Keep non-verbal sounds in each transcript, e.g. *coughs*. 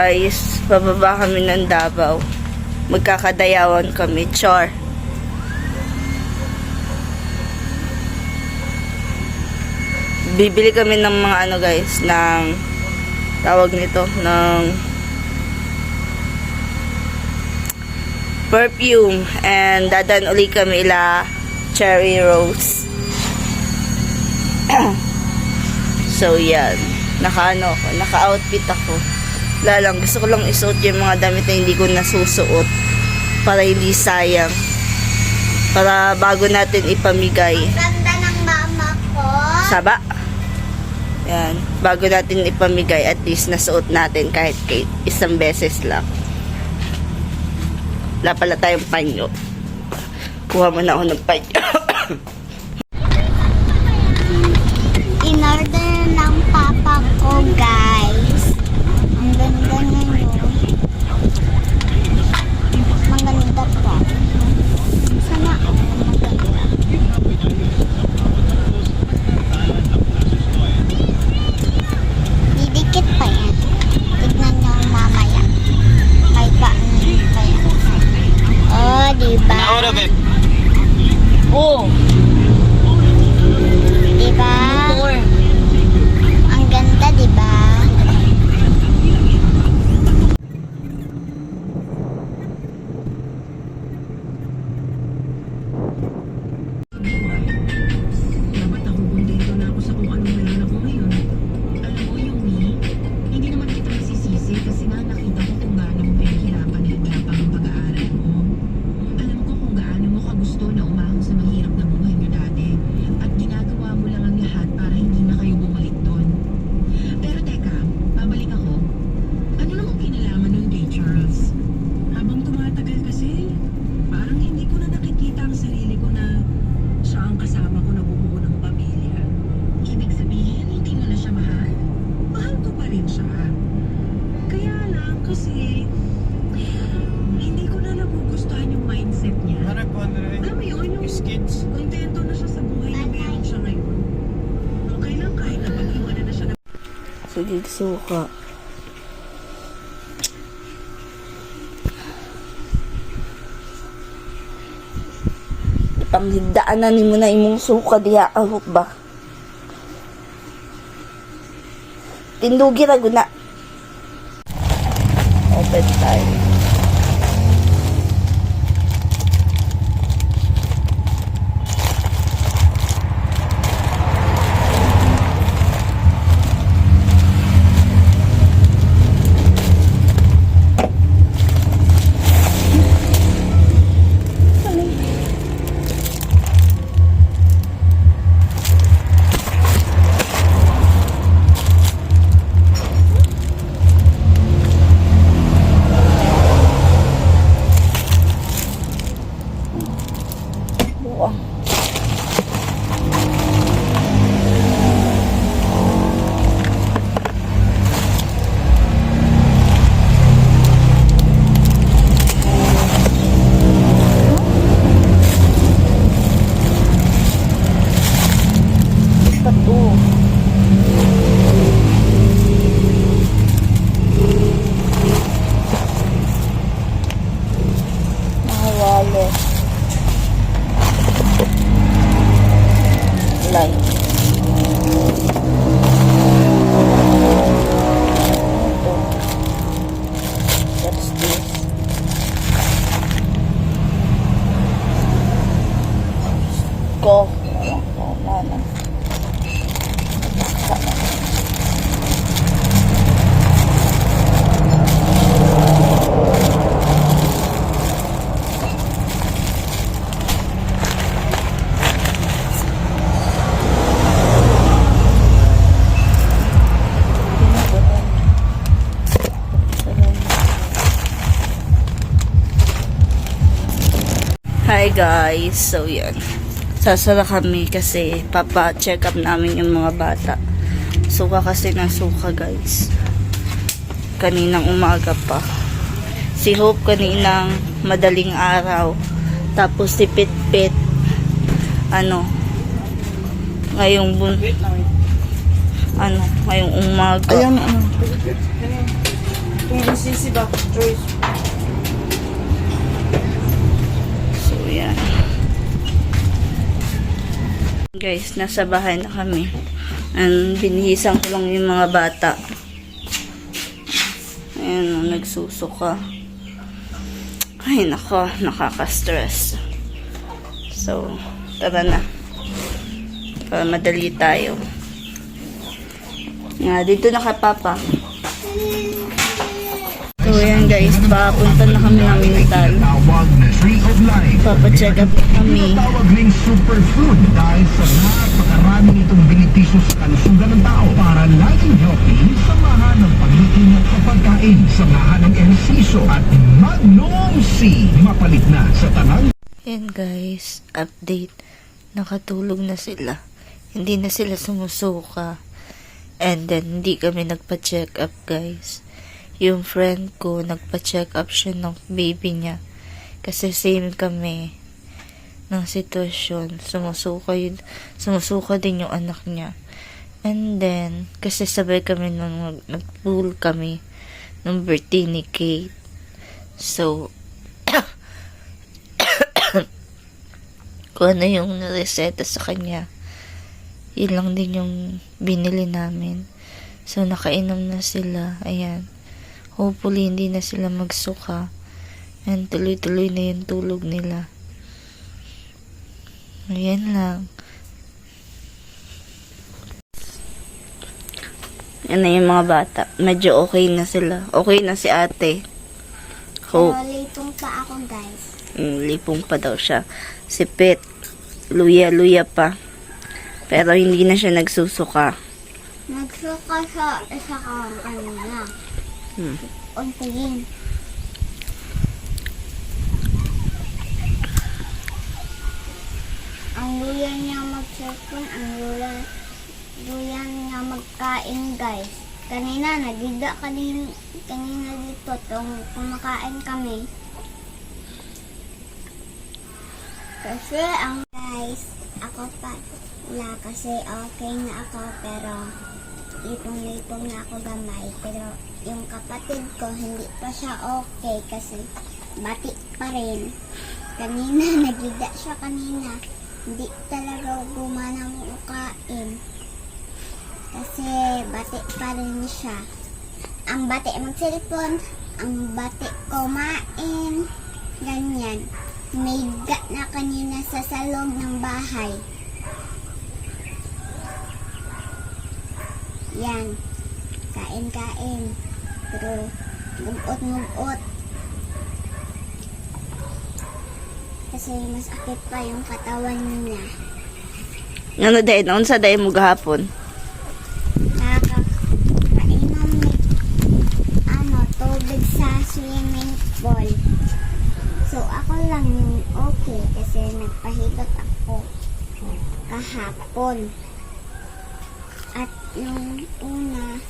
guys, pababa kami ng Davao. Magkakadayawan kami, char. Bibili kami ng mga ano guys, ng tawag nito, ng perfume and dadan uli kami ila cherry rose. *clears throat* so yan, naka ano ako, naka-outfit ako. Wala lang, gusto ko lang isuot yung mga damit na hindi ko nasusuot para hindi sayang. Para bago natin ipamigay. Ganda ng mama ko. Saba. Yan. Bago natin ipamigay, at least nasuot natin kahit kay isang beses lang. Wala pala tayong panyo. Kuha mo na ako ng panyo. *coughs* In order ng Ahora, babe. oh! Diba? Ang ganda, diba? Sige, suka. Panghigdaanan ni mo na imong suka diha ahok ba? Tindugi ra guna. Open time. Go. Wala na. Hi guys, so yan. Sasara kami kasi papa-check up namin yung mga bata. Suka kasi ng suka guys. Kaninang umaga pa. Si Hope kaninang madaling araw. Tapos si Pit-Pit, ano, ngayong bun, ano, ngayong umaga. Ayan, ano. Kung sisi ba? Choice. So, yan. Guys, nasa bahay na kami. And binihisan ko lang yung mga bata. Ayan, oh, nagsusuka. Ay, nako, nakaka-stress. So, tara na. Para madali tayo. Nga, dito na kay Papa. So, ayan guys, papunta na kami ng Mintal. Tree of Life. Papacheck up kami. Tawag ning superfood dahil sa napakaraming itong benepisyo sa kalusugan ng tao para laging healthy, samahan ng pagluto ng kapagkain, samahan ng ehersisyo at Magnum C. Mapalit na sa tanang Yan guys, update. Nakatulog na sila. Hindi na sila sumusuka. And then, hindi kami nagpa-check up guys. Yung friend ko, nagpa-check up siya ng baby niya. Kasi same kami ng sitwasyon. Sumusuka, yun, sumusuka din yung anak niya. And then, kasi sabay kami nung nag- nag-pool kami ng birthday ni Kate. So, *coughs* kung ano yung reseta sa kanya. Yun lang din yung binili namin. So, nakainom na sila. Ayan. Hopefully, hindi na sila magsuka. And tuloy-tuloy na yung tulog nila. Ayan lang. Yan na yung mga bata. Medyo okay na sila. Okay na si ate. Hope. Pero litong pa ako guys. Mm, lipong pa daw siya. Si Pet, luya-luya pa. Pero hindi na siya nagsusuka. Nagsuka sa isa kang kanina. Hmm. Untiin. Ang luya niya mag-cellphone, ang luya, luya niya magkain guys. Kanina, nagida kanina, kanina dito, tong kumakain kami. Kasi ang guys, ako pa, wala kasi okay na ako pero lipong-lipong na ako gamay. Pero yung kapatid ko, hindi pa siya okay kasi bati pa rin. Kanina, *laughs* nagida siya kanina. Hindi talaga gumana mo ukain. Kasi bati pa rin siya. Ang bati mag-cellphone, ang bati kumain, ganyan. May gat na kanina sa salog ng bahay. Yan. Kain-kain. Pero, gugot-gugot. Kasi mas akit pa yung katawan niya. Ano dahil? Noon sa dahil mo gahapon? Nakakainom ni ano, tubig sa swimming pool. So, ako lang yung okay kasi nagpahigot ako kahapon. At yung una,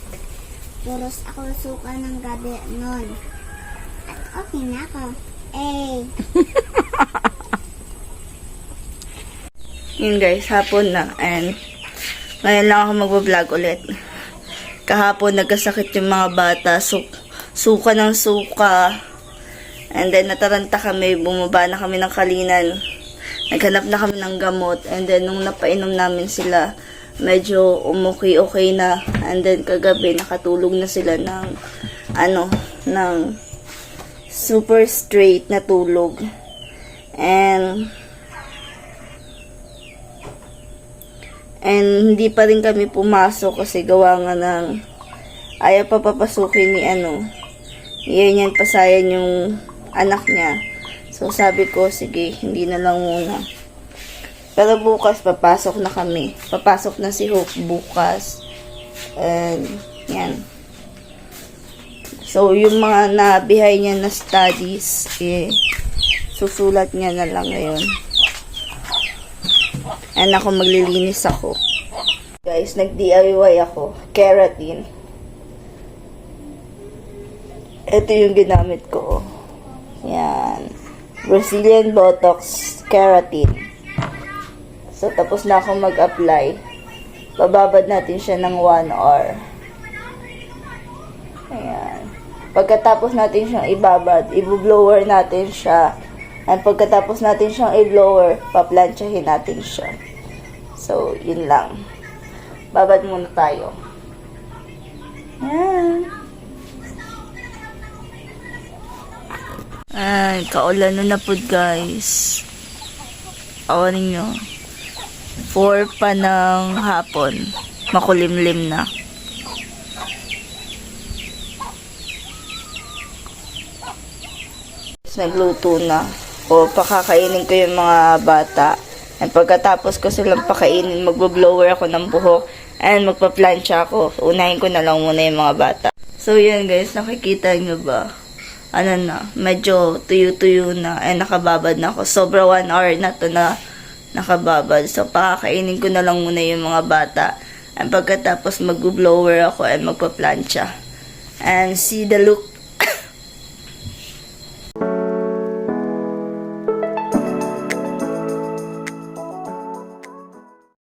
puros ako suka ng gabi noon. At okay na ako. Eh, *laughs* Yun guys, hapon na. And ngayon lang ako magbablog ulit. Kahapon nagkasakit yung mga bata. Su suka ng suka. And then nataranta kami. Bumaba na kami ng kalinan. Naghanap na kami ng gamot. And then nung napainom namin sila, medyo umuki-okay na. And then kagabi nakatulog na sila ng ano, ng super straight na tulog. And And hindi pa rin kami pumasok kasi gawa nga ng ayaw pa papasukin ni ano. Iyan yan pasayan yung anak niya. So sabi ko, sige, hindi na lang muna. Pero bukas papasok na kami. Papasok na si Hope bukas. And yan. So yung mga nabihay niya na studies, eh, susulat niya na lang ngayon. And ako maglilinis ako. Guys, nag-DIY ako. Keratin. Ito yung ginamit ko. Yan. Brazilian Botox Keratin. So, tapos na ako mag-apply. Bababad natin siya ng 1 hour. Ayan. Pagkatapos natin siyang ibabad, i-blower natin siya. And pagkatapos natin siyang i-blower, paplansyahin natin siya. So, yun lang. Babad muna tayo. Yan. Ay, kaulan na po guys. Awanin nyo. 4 pa ng hapon. Makulimlim na. Nagluto na. O pakakainin ko yung mga bata. And pagkatapos ko silang pakainin, magbo-blower ako ng buhok. And magpa-plancha ako. Unahin ko na lang muna yung mga bata. So yan guys, nakikita nyo ba? Ano na, medyo tuyo-tuyo na. And nakababad na ako. Sobra one hour na to na nakababad. So pakakainin ko na lang muna yung mga bata. And pagkatapos mag-blower ako and magpa-plancha. And see the look